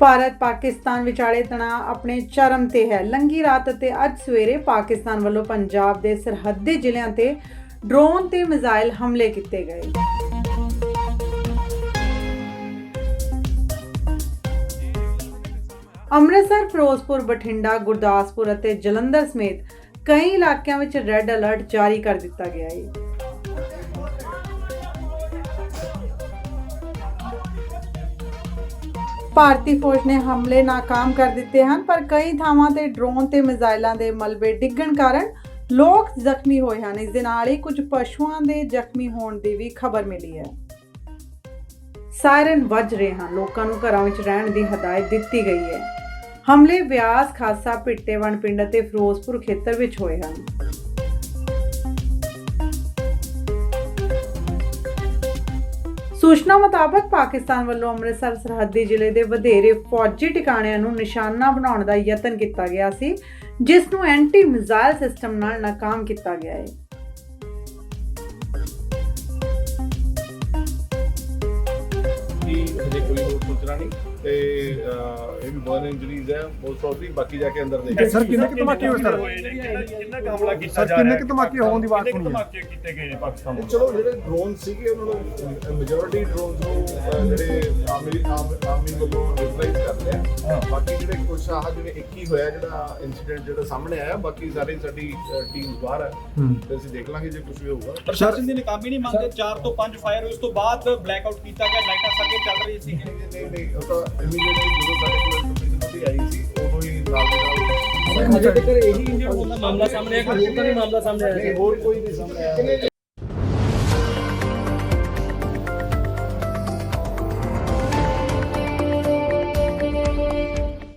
ਭਾਰਤ ਪਾਕਿਸਤਾਨ ਵਿਚਾਲੇ ਤਣਾਅ ਆਪਣੇ ਚਰਮ ਤੇ ਹੈ। ਲੰਗੀ ਰਾਤ ਅਤੇ ਅੱਜ ਸਵੇਰੇ ਪਾਕਿਸਤਾਨ ਵੱਲੋਂ ਪੰਜਾਬ ਦੇ ਸਰਹੱਦੀ ਜ਼ਿਲ੍ਹਿਆਂ ਤੇ ਡਰੋਨ ਤੇ ਮਿਜ਼ਾਈਲ ਹਮਲੇ ਕੀਤੇ ਗਏ। ਅੰਮ੍ਰਿਤਸਰ, ਫਿਰੋਜ਼ਪੁਰ, ਬਠਿੰਡਾ, ਗੁਰਦਾਸਪੁਰ ਅਤੇ ਜਲੰਧਰ ਸਮੇਤ ਕਈ ਇਲਾਕਿਆਂ ਵਿੱਚ ਰੈੱਡ ਅਲਰਟ ਜਾਰੀ ਕਰ ਦਿੱਤਾ ਗਿਆ ਹੈ ਭਾਰਤੀ ਫੌਜ ਨੇ ਹਮਲੇ ਨਾਕਾਮ ਕਰ ਦਿੱਤੇ ਹਨ, ਪਰ ਕਈ ਥਾਵਾਂ ਤੇ ਡਰੋਨ ਤੇ ਮਿਜ਼ਾਈਲਾਂ ਦੇ ਮਲਬੇ ਡਿੱਗਣ ਕਾਰਨ ਲੋਕ ਜ਼ਖਮੀ ਹੋਏ ਹਨ। ਇਸ ਦੇ ਨਾਲ ਹੀ ਕੁਝ ਪਸ਼ੂਆਂ ਦੇ ਜ਼ਖਮੀ ਹੋਣ ਦੀ ਵੀ ਖਬਰ ਮਿਲੀ ਹੈ। ਸਾਇਰਨ ਵੱਜ ਰਹੇ ਹਨ। ਲੋਕਾਂ ਨੂੰ ਘਰਾਂ ਵਿੱਚ ਰਹਿਣ ਦੀ ਹਦਾਇਤ ਦਿੱਤੀ ਗਈ ਹੈ। ਹਮਲੇ ਬਿਆਸ ਖਾਸਾ ਪਿੱਟੇਵਣ ਪਿੰਡ ਅਤੇ ਫਿਰੋਜ਼ਪੁਰ ਖੇਤਰ ਵਿੱਚ ਹੋਏ ਹਨ। ਸੂਚਨਾ ਮੁਤਾਬਕ ਪਾਕਿਸਤਾਨ ਵੱਲੋਂ ਅੰਮ੍ਰਿਤਸਰ, ਸਰਹੱਦੀ ਜ਼ਿਲ੍ਹੇ ਦੇ ਵਧੇਰੇ ਫੌਜੀ ਟਿਕਾਣਿਆਂ ਨੂੰ ਨਿਸ਼ਾਨਾ ਬਣਾਉਣ ਦਾ ਯਤਨ ਕੀਤਾ ਗਿਆ ਸੀ, ਜਿਸ ਨੂੰ ਐਂਟੀ ਮਿਜ਼ਾਈਲ ਸਿਸਟਮ ਨਾਲ ਨਾਕਾਮ ਕੀਤਾ ਗਿਆ ਹੈ। ਸੂਚਨਾ ਨਹੀਂ ਤੇ ਇਹ ਵੀ ਬਰਨ ਇੰਜਰੀਜ਼ ਹੈ ਮੋਸਟ ਪ੍ਰੋਬਬਲੀ ਬਾਕੀ ਜਾ ਕੇ ਅੰਦਰ ਦੇਖਾਂਗੇ ਸਰ ਕਿੰਨੇ ਕੁ ਧਮਾਕੇ ਹੋਏ ਸਰ? ਕਿੰਨਾ ਕੁ ਹਮਲਾ ਕੀਤਾ ਸਰ, ਜਾ ਕਿੰਨੇ ਰਿਹਾ ਕੁ ਧਮਾਕੇ ਹੋਣ ਦੀ ਕਿੰਨੇ ਕੁ ਸੁਣੀ ਹੈ? ਧਮਾਕੇ ਕੀਤੇ ਗਏ ਨੇ ਪਾਕਿਸਤਾਨ ਵੱਲੋਂ? ਚਲੋ ਜਿਹੜੇ ਡਰੋਨ ਸੀਗੇ ਉਹਨਾਂ ਨੂੰ ਮੈਜੋਰਿਟੀ ਡਰੋਨਸ ਨੂੰ ਜਿਹੜੇ ਆਰਮ- ਆਰਮੀ ਵੱਲੋਂ ਰਿਪਲਾਈਜ਼ ਕਰ ਲਿਆ ਹਾਂ। ਬਾਕੀ ਆਹ ਜਿਹੜੇ ਇੱਕ ਹੀ ਹੋਇਆ ਜਿਹੜਾ ਇਨਸੀਡੈਂਟ ਜਿਹੜਾ ਸਾਹਮਣੇ ਆਇਆ ਬਾਕੀ ਸਾਰੀ ਸਾਡੀ ਟੀਮ ਬਾਹਰ ਹੈ। ਤੇ ਅਸੀਂ ਦੇਖ ਲਾਂਗੇ ਜੇ ਕੁਝ ਵੀ ਹੋਊਗਾ। ਪ੍ਰਸ਼ਾਸਨ ਦੀ ਨਾਕਾਮੀ ਨਹੀਂ ਮੰਨਦੇ। 4 ਤੋਂ 5 ਫਾਇਰ ਉਸ ਤੋਂ ਬਾਅਦ ਬਲੈਕ ਆਊਟ ਕੀਤਾ ਗਿਆ ਲਾਈਟਾਂ ਸਰਕੇ ਚੱਲ ਰਹੀ ਸੀ। ਨਹੀਂ ਨਹੀਂ ਨਹੀਂ ਉਹ ਤਾਂ ਇਮੀਡੀਏਟਲੀ ਜਦੋਂ ਸਾਡੇ ਕੋਲ ਇਨਫੋਰਮੇਸ਼ਨ ਆਈ ਸੀ ਉਦੋਂ ਹੀ ਨਾਲ ਦੀ ਨਾਲ ਹਜੇ ਤੱਕ ਇਹੀ ਇੰਜਰਡ ਹੋਣ ਦਾ ਮਾਮਲਾ ਸਾਹਮਣੇ ਆਇਆ। ਕਿ ਹੋਰ ਤਾਂ ਨਹੀਂ ਮਾਮਲਾ ਸਾਹਮਣੇ ਆਇਆ। ਨਹੀਂ ਹੋਰ ਕੋਈ ਨਹੀਂ ਸਾਹਮਣੇ ਆਇਆ।